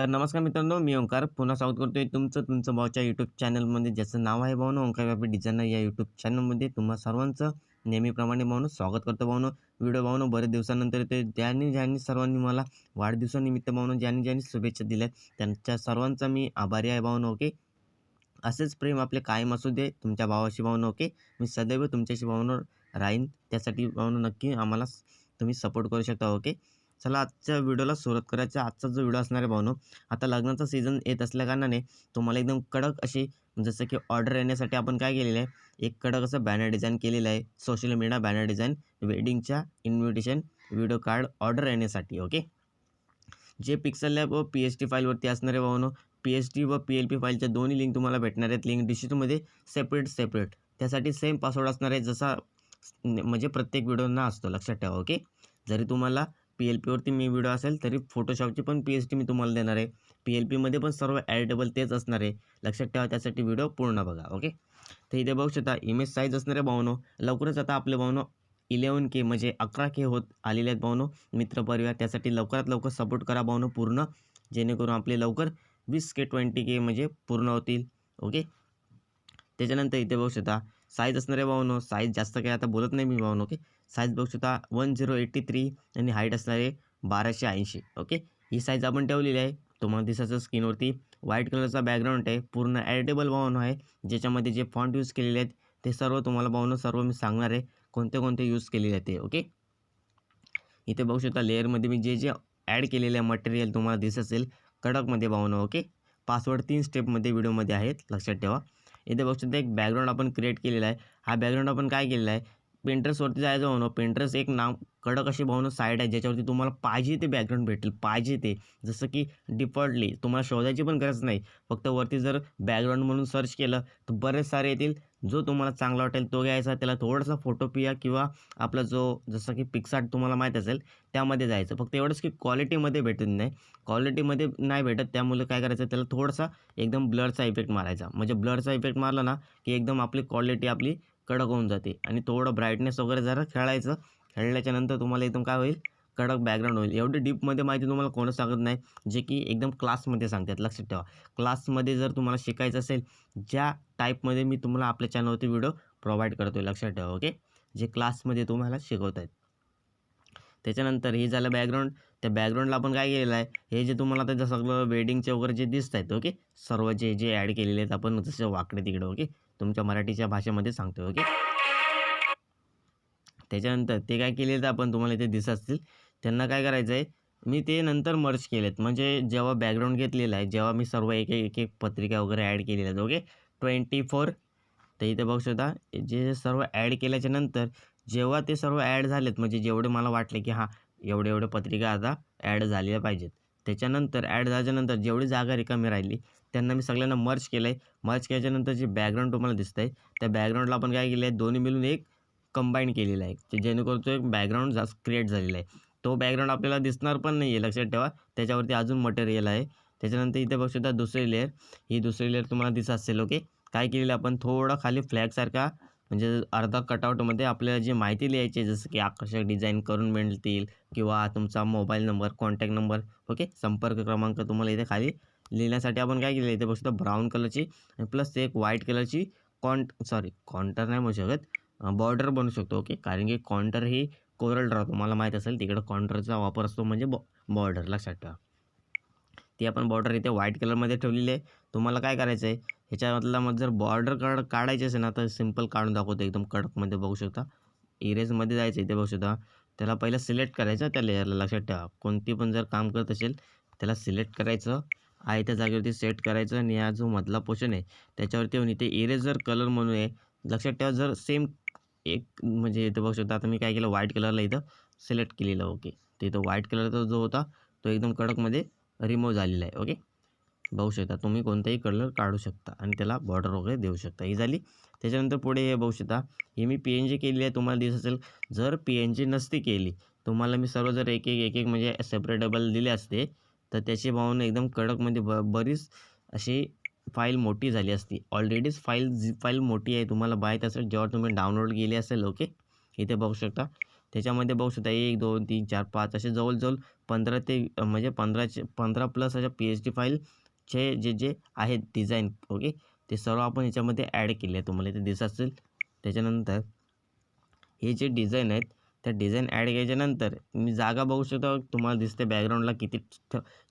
तर नमस्कार मित्रांनो मी ओंकार. पुन्हा स्वागत करतोय तुमचं तुमचं भाऊच्या यूट्यूब चॅनलमध्ये ज्याचं नाव आहे भाऊनो ओंकार व्यापी डिझायनर या यूट्यूब चॅनलमध्ये तुम्हा सर्वांचं नेहमीप्रमाणे भाऊनो स्वागत करतो भाऊनो. व्हिडिओ भाऊनो बरेच दिवसानंतर ते ज्यांनी ज्यांनी सर्वांनी मला वाढदिवसानिमित्त भाऊनो ज्यांनी ज्यांनी शुभेच्छा दिल्या त्यांच्या सर्वांचा मी आभारी आहे भाऊनो ओके? असेच प्रेम आपले कायम असू दे तुमच्या भावाशी भाऊनो ओके? मी सदैव तुमच्याशी भाऊनो राहीन. त्यासाठी भाऊनो नक्की आम्हाला तुम्ही सपोर्ट करू शकता ओके? चला आजच्या व्हिडिओला सुरुवात करायचा आजचा जो व्हिडिओ असणार आहे भाऊनो आता लग्नाचा सीझन येत असल्याकारणाने तुम्हाला एकदम कडक अशी जसं की ऑर्डर येण्यासाठी आपण काय केलेलं आहे? एक कडक असं बॅनर डिझाईन केलेलं आहे. सोशल मीडिया बॅनर डिझाईन वेडिंगच्या इन्व्हिटेशन व्हिडिओ कार्ड ऑर्डर येण्यासाठी ओके जे पिक्सल लॅब व पी एच टी फाईलवरती असणारे भाऊनो पी एच टी व पी एल पी फाईलच्या दोन्ही लिंक तुम्हाला भेटणार आहेत. लिंक डिस्क्रिप्शनमध्ये सेपरेट सेपरेट त्यासाठी सेम पासवर्ड असणार आहे जसा म्हणजे प्रत्येक व्हिडिओना असतो. लक्षात ठेवा ओके जरी तुम्हाला पी एल पीवरती मी व्हिडिओ असेल तरी फोटोशॉपची पण पी एच डी मी तुम्हाला देणार आहे. पी एल पीमध्ये पण सर्व ॲडिटेबल तेच असणार आहे. लक्षात ठेवा त्यासाठी व्हिडिओ पूर्ण बघा ओके तर इथे बघू शकता इमेज साईज असणारे भावनो लवकरच आता आपले भावनो इलेवन के म्हणजे अकरा के होत आलेले आहेत भावनो मित्रपरिवार त्यासाठी लवकरात लवकर सपोर्ट करा भावनो पूर्ण. जेणेकरून आपले लवकर वीस के ट्वेंटी के म्हणजे पूर्ण होतील ओके त्याच्यानंतर इथे बघू शकता साईज असणारे भावनो साईज जास्त काही आता बोलत नाही मी भावनो ओके साईज बघू शकता. वन झिरो एट्टी थ्री आणि हाईट असणारे बाराशे ऐंशी. ओके ही साईज आपण ठेवलेली आहे. तुम्हाला दिसायचं स्क्रीनवरती व्हाईट कलरचा बॅकग्राऊंड आहे. पूर्ण ॲडिटेबल भावनो आहे. ज्याच्यामध्ये जे फॉन्ट यूज केलेले आहेत ते सर्व तुम्हाला भावनो सर्व मी सांगणार आहे. कोणते कोणते यूज केलेले आहेत ते. ओके इथे बघू शकता लेअरमध्ये मी जे जे ॲड केलेलं आहे मटेरियल तुम्हाला दिसत असेल कडकमध्ये भावनो ओके पासवर्ड तीन स्टेपमध्ये व्हिडिओमध्ये आहेत. लक्षात ठेवा. इथे बघू शकता एक बॅकग्राऊंड आपण क्रिएट केलेला आहे. हा बॅकग्राऊंड आपण काय केलेला आहे? पेंटर्सवरती जायचं भावनो पेंटर्स एक नाव कडक अशी भावनं साईड आहे ज्याच्यावरती तुम्हाला पाहिजे ते बॅकग्राऊंड भेटेल. पाहिजे ते. जसं की डिफॉल्टली तुम्हाला शोधायची पण गरज नाही. फक्त वरती जर बॅकग्राऊंड म्हणून सर्च केलं तर बरेच सारे येतील. जो तुम्हाला चांगला वाटेल तो घ्यायचा. त्याला थोडासा फोटोपिया किंवा आपला जो जसं की पिक्सार्ट तुम्हाला माहीत असेल त्यामध्ये जायचं. फक्त एवढंच की क्वालिटीमध्ये भेटत नाही. क्वालिटीमध्ये नाही भेटत त्यामुळे काय करायचं त्याला थोडासा एकदम ब्लरचा इफेक्ट मारायचा. म्हणजे ब्लरचा इफेक्ट मारला ना की एकदम आपली क्वालिटी आपली कडक होऊन जाते. आणि थोडं ब्राईटनेस वगैरे जरा खेळायचं खेळल्याच्यानंतर तुम्हाला एकदम काय होईल? कडक बॅकग्राऊंड होईल. एवढी डीपमध्ये माहिती तुम्हाला कोणच सांगत नाही जे की एकदम क्लासमध्ये सांगतात. लक्षात ठेवा. क्लासमध्ये जर तुम्हाला शिकायचं असेल ज्या टाईपमध्ये मी तुम्हाला आपल्या चॅनलवरती व्हिडिओ प्रोव्हाइड करतो आहे लक्षात ठेवा ओके जे क्लासमध्ये तुम्हाला शिकवत आहेत त्याच्यानंतर हे झालं बॅकग्राऊंड त्या बॅकग्राऊंडला आपण काय केलेलं आहे? हे जे तुम्हाला आता सगळं वेडिंगचे वगैरे जे दिसत आहेत ओके सर्व जे जे ॲड केलेले आहेत आपण जसे वाकडे तिकडे ओके तुमच्या मराठीच्या भाषेमध्ये सांगतो ओके? त्याच्यानंतर ते काय केलेलं आपण तुम्हाला इथे दिसत असतील. त्यांना काय करायचं आहे मी ते नंतर मर्ज केलेत. म्हणजे जेव्हा बॅकग्राऊंड घेतलेला आहे जेव्हा मी सर्व एक एक एक पत्रिका वगैरे ॲड केलेल्या आहेत ओके? ट्वेंटी फोर तर इथे बघू शकता जे सर्व ॲड केल्याच्यानंतर जेव्हा ते सर्व ॲड झालेत म्हणजे जेवढे मला वाटले की हां एवढे एवढे पत्रिका आता ॲड झालेल्या पाहिजेत. त्याच्यानंतर ॲड झाल्याच्यानंतर जेवढी जागा रिकामी राहिली त्यांना मी सगळ्यांना मर्ज केलं आहे मर्ज केल्याच्यानंतर जे बॅकग्राऊंड तुम्हाला दिसतं आहे त्या बॅकग्राऊंडला आपण काय केलं आहे दोन्ही मिळून एक कंबाईन केलेला आहे. जेणेकरून तो एक बॅकग्राऊंड जास्त क्रिएट झालेला आहे. तो बॅकग्राऊंड आपल्याला दिसणार पण नाही आहे लक्षात ठेवा. त्याच्यावरती अजून मटेरियल आहे. त्याच्यानंतर इथे बघू शकता दुसरी लेअर ही दुसरी लेअर तुम्हाला दिसत असेल ओके काय केलेलं आपण? थोडं खाली फ्लॅगसारखा म्हणजे अर्धा कटआउटमध्ये आपल्याला जी माहिती लिहायची जसं की आकर्षक डिझाईन करून मिळतील किंवा तुमचा mobile number contact number okay संपर्क क्रमांक तुम्हाला इथे खाली लिहिण्यासाठी आपण काय केलं इथे बघू शकता ब्राऊन कलरची आणि प्लस एक व्हाईट कलरची कॉन्ट सॉरी कॉन्टर नाही म्हणू शकत. बॉर्डर बनू शकतो ओके कारण की कॉन्टर ही कोरल ड्रॉ तुम्हाला माहीत असेल तिकडं कॉन्टरचा वापर असतो म्हणजे बॉ बॉर्डर लक्षात ठेवा. ती आपण बॉर्डर इथे व्हाईट कलरमध्ये ठेवलेली आहे. तुम्हाला काय करायचं आहे? ह्याच्यामधला मग जर बॉर्डर काढ काढायची असेल ना तर सिंपल काढून दाखवतो एकदम कडकमध्ये बघू शकता. इरेजमध्ये जायचं इथे बघू शकता. त्याला पहिलं सिलेक्ट करायचं त्या लेअरला लक्षात ठेवा. कोणती पण जर काम करत असेल त्याला सिलेक्ट करायचं. आहे. त्या जागेवरती सेट करायचं आणि हा जो मधला पोर्शन आहे त्याच्यावरती येऊन इथे इरेजर कलर म्हणून आहे. लक्षात ठेवा जर सेम एक म्हणजे इथं बघू शकता आता मी काय केलं व्हाईट कलरला इथं सिलेक्ट केलेलं ओके तर इथं व्हाईट कलरचा जो होता तो एकदम कडकमध्ये रिमूव्ह झालेला आहे ओके बघू शकता तुम्ही कोणताही कलर काढू शकता आणि त्याला बॉर्डर वगैरे देऊ शकता. ही झाली. त्याच्यानंतर पुढे हे बघू शकता ही मी पी एन जी केली आहे तुम्हाला दिसत असेल. जर पी एन जी नसती केली तुम्हाला मी सर्व जर एक एक एक एक म्हणजे सेपरेटेबल दिले असते तर त्याची भावना एकदम कडकमध्ये म्हणजे ब बरीच अशी फाईल मोठी झाली असती. ऑलरेडीच फाईल जी फाईल मोठी आहे तुम्हाला माहीत असेल जेव्हा तुम्ही डाउनलोड केली असेल ओके इथे बघू शकता. त्याच्यामध्ये बघू शकता एक दोन तीन चार पाच असे जवळजवळ पंधरा ते म्हणजे पंधराचे पंधरा प्लस अशा पी एच डी फाईलचे जे जे आहेत डिझाईन ओके ते सर्व आपण याच्यामध्ये ॲड केले. आहे तुम्हाला इथे दिसत असेल. त्याच्यानंतर हे जे डिझाईन आहेत त्या डिझाईन ॲड केल्याच्यानंतर मी जागा बघू शकता. तुम्हाला दिसते बॅकग्राऊंडला किती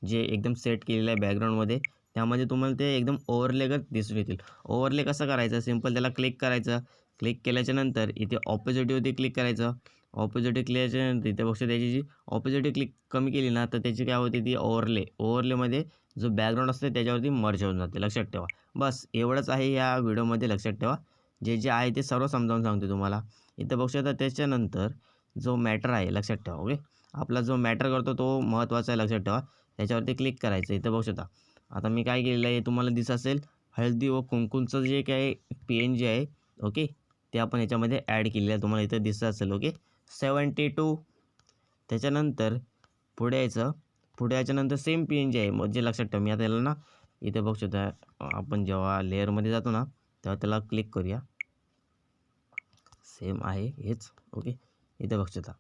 जे एकदम सेट केलेलं आहे बॅकग्राऊंडमध्ये. त्यामध्ये तुम्हाला ते एकदम ओव्हरलेगत दिसून येतील. ओव्हरले कसं करायचं? सिंपल त्याला क्लिक करायचं. क्लिक केल्याच्यानंतर इथे ऑपोजिटवरती क्लिक करायचं. ऑपोजिट क्लिकच्यानंतर इथे बघतो त्याची जी ऑपोजिट क्लिक कमी केली ना तर त्याची काय होते ती ओव्हरले. ओव्हरलेमध्ये जो बॅकग्राऊंड असते त्याच्यावरती मर्ज होऊन जाते. लक्षात ठेवा. बस एवढंच आहे या व्हिडिओमध्ये. लक्षात ठेवा. जे जे आहे ते सर्व समजावून सांगते तुम्हाला. इथं बघू शकता त्याच्यानंतर जो मॅटर आहे लक्षात ठेवा ओके आपला जो मॅटर करतो तो महत्त्वाचा आहे लक्षात ठेवा. त्याच्यावरती क्लिक करायचं इथं बघू शकता. आता मी काय केलेलं आहे तुम्हाला दिसत असेल हळदी व कुंकुमचं जे काय पी एन जी आहे ओके ते आपण याच्यामध्ये ॲड केलेलं आहे तुम्हाला इथं दिसत असेल ओके सेवन्टी टू त्याच्यानंतर पुढे यायचं. पुढे याच्यानंतर सेम पी एन जी आहे म्हणजे लक्षात ठेवा. मी आता याला ना इथे बघू शकता आपण जेव्हा लेअरमध्ये जातो ना तेव्हा त्याला क्लिक करूया. सेम आहे हेच ओके इथे बक्षता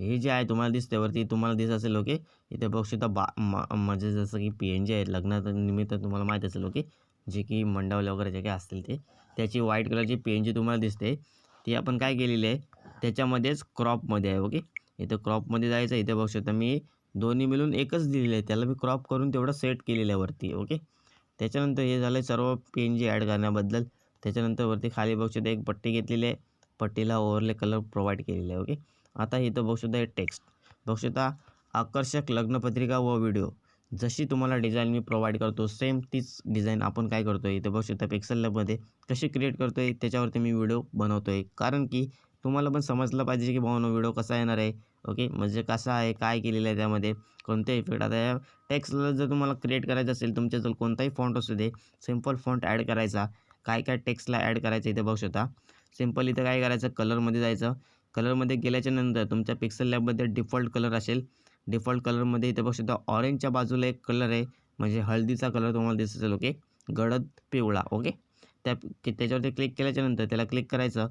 हे जे आहे तुम्हाला दिसते वरती तुम्हाला दिसत असेल ओके इथे बक्षता बा म्हणजे जसं की पी एन जी आहे लग्नात निमित्त तुम्हाला माहीत असेल ओके जे की मंडवले वगैरे जे काही असतील ते. त्याची व्हाईट कलरची पी एन जी तुम्हाला दिसते. ती आपण काय केलेली आहे? त्याच्यामध्येच क्रॉपमध्ये आहे ओके इथं क्रॉपमध्ये जायचं इथे बघू शकता मी. दोन्ही मिळून एकच दिलेलं आहे त्याला मी क्रॉप करून तेवढं सेट केलेलं आहे वरती ओके त्याच्यानंतर हे झालं सर्व पी एन जी ॲड करण्याबद्दल. त्याच्यानंतर वरती खाली बघू शकता एक पट्टी घेतलेली आहे. पट्टीला ओव्हरले कलर प्रोव्हाइड केलेले आहे ओके? आता इथं बघू शकता हे टेक्स्ट. बघू शकता आकर्षक लग्नपत्रिका व व्हिडिओ. जशी तुम्हाला डिझाईन मी प्रोव्हाइड करतो सेम तीच डिझाईन आपण काय करतो आहे इथं बघू शकता पिक्सल लॅबमध्ये कशी क्रिएट करतो आहे त्याच्यावरती मी व्हिडिओ बनवतो आहे कारण की तुम्हाला पण समजलं पाहिजे की भाऊ व्हिडिओ कसा येणार आहे ओके? म्हणजे कसा आहे काय केलेलं आहे त्यामध्ये? कोणते इफेक्ट आता या टेक्स्टला जर तुम्हाला क्रिएट करायचं असेल तुमच्याजवळ कोणताही फॉन्ट असू दे सिंपल फॉन्ट ॲड करायचा. काय काय टेक्स्टला ॲड करायचं इथे बघू शकता. सिंपल इथं काय करायचं? कलरमध्ये जायचं. कलरमध्ये गेल्याच्यानंतर तुमच्या पिक्सल लॅबमध्ये डिफॉल्ट कलर असेल. डिफॉल्ट कलरमध्ये इथे बघू शकता ऑरेंजच्या बाजूला एक कलर आहे. म्हणजे हळदीचा कलर तुम्हाला दिसत असेल ओके? गडद पिवळा ओके? त्या त्याच्यावरती क्लिक केल्याच्यानंतर त्याला क्लिक करायचं.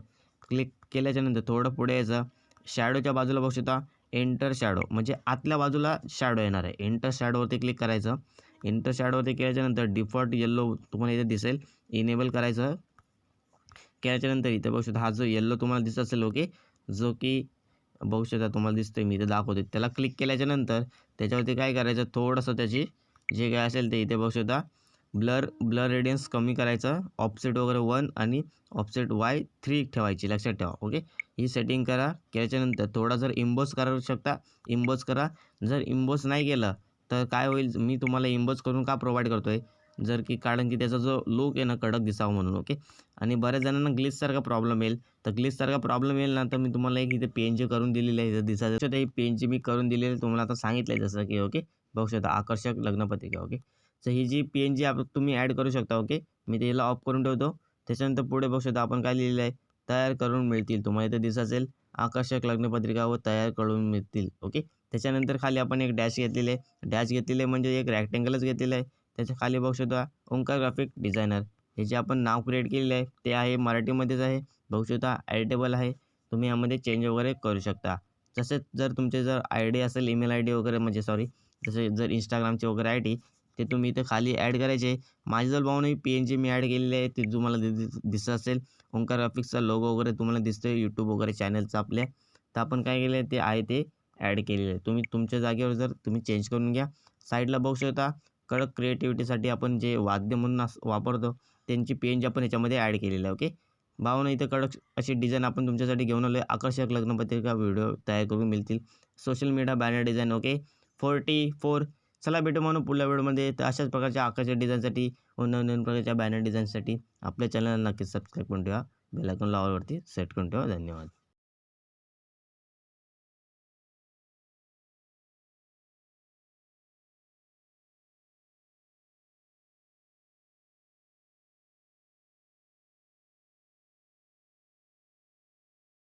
क्लिक केल्याच्यानंतर थोडं पुढे यायचं. शॅडोच्या बाजूला बघू शकता एंटर शॅडो म्हणजे आतल्या बाजूला शॅडो येणार आहे. एंटर शॅडोवरती क्लिक करायचं. एंटर शॅडोवरती केल्याच्यानंतर डिफॉल्ट येल्लो तुम्हाला इथे दिसेल. इनेबल करायचं. केल्याच्यानंतर इथे बघू शकता हा जो येल्लो तुम्हाला दिसत असेल ओके जो की बघू शकता तुम्हाला दिसतोय मी इथे दाखवते त्याला क्लिक केल्याच्यानंतर त्याच्यावरती काय करायचं थोडंसं त्याची जे काय असेल ते इथे बघू शकता. ब्लर ब्लर रेडियन्स कमी करायचं ऑफसेट वगैरे वन आणि ऑफसेट वाय थ्री ठेवायची लक्षात ठेवा ओके ही सेटिंग करा केल्याच्यानंतर थोडा जर इम्बोज करू शकता इम्बोज करा. जर इम्बोज नाही केलं तर काय होईल मी तुम्हाला इम्बोज करून का प्रोव्हाइड करतो आहे जर की कारण की त्याचा जो लुक आहे ना कडक दिसावं म्हणून ओके आणि बऱ्याच जणांना ग्लिससारखा प्रॉब्लेम येईल. तर ग्लिससारखा प्रॉब्लेम येईल ना तर मी तुम्हाला एक इथे पी जी करून दिलेली आहे इथं दिसायचं तर ही पी मी करून दिलेली आहे तुम्हाला आता सांगितलं आहे जसं की ओके बघू शकता आकर्षक लग्नपत्रिका ओके तर ही जी पी एन जी आप तुम्ही ॲड करू शकता ओके मी त्याला ऑफ करून ठेवतो. त्याच्यानंतर पुढे बघू शकता आपण काय लिहिलेलं आहे तयार करून मिळतील. तुम्हाला इथे दिसत असेल आकर्षक लग्नपत्रिका व तयार करून मिळतील ओके त्याच्यानंतर खाली आपण एक डॅश घेतलेले आहे. डॅश घेतलेले म्हणजे एक रॅक्टेंगलच घेतलेलं आहे. त्याच्याखाली बघू शकता ओंकार ग्राफिक डिझायनर हे जे आपण नाव क्रिएट केलेलं आहे ते आहे मराठीमध्येच आहे. बघू शकता ॲडिटेबल आहे. तुम्ही यामध्ये चेंज वगैरे करू शकता. तसेच जर तुमचे जर आय डी असेल ईमेल आय डी वगैरे म्हणजे सॉरी जसे जर इंस्टाग्रामचे वगैरे आय डी ते तुम्ही इथे खाली ॲड करायचे. माझी जर भाऊन पी एन जी मी ॲड केलेली आहे ते तुम्हाला दि- दिसत असेल. ओंकार ग्राफिक्सचा लोगो वगैरे तुम्हाला दिसतोय यूट्यूब वगैरे चॅनलचं आपल्या. तर आपण काय केलं आहे ते आहे ते ॲड केलेलं आहे. तुम्ही तुमच्या जागेवर जर तुम्ही चेंज करून घ्या. साईडला बघू शकता कडक क्रिएटिव्हिटीसाठी आपण जे वाद्य म्हणून अस- वापरतो त्यांची पेंज जी आपण याच्यामध्ये ॲड केलेली आहे ओके भावना इथं कडक अशी डिझाईन आपण तुमच्यासाठी घेऊन आलो आहे आकर्षक लग्नपत्रिका व्हिडिओ तयार करून मिळतील. Social media banner design okay forty four चला भेटू म्हणून पुढल्या व्हिडिओमध्ये तर अशाच प्रकारच्या आकर्षक डिझाईनसाठी व नवीन प्रकारच्या बॅनर डिझाईनसाठी आपल्या चॅनलला नक्कीच सबस्क्राईब करून ठेवा. बेलायकॉन लावावरती सेट करून ठेवा. धन्यवाद.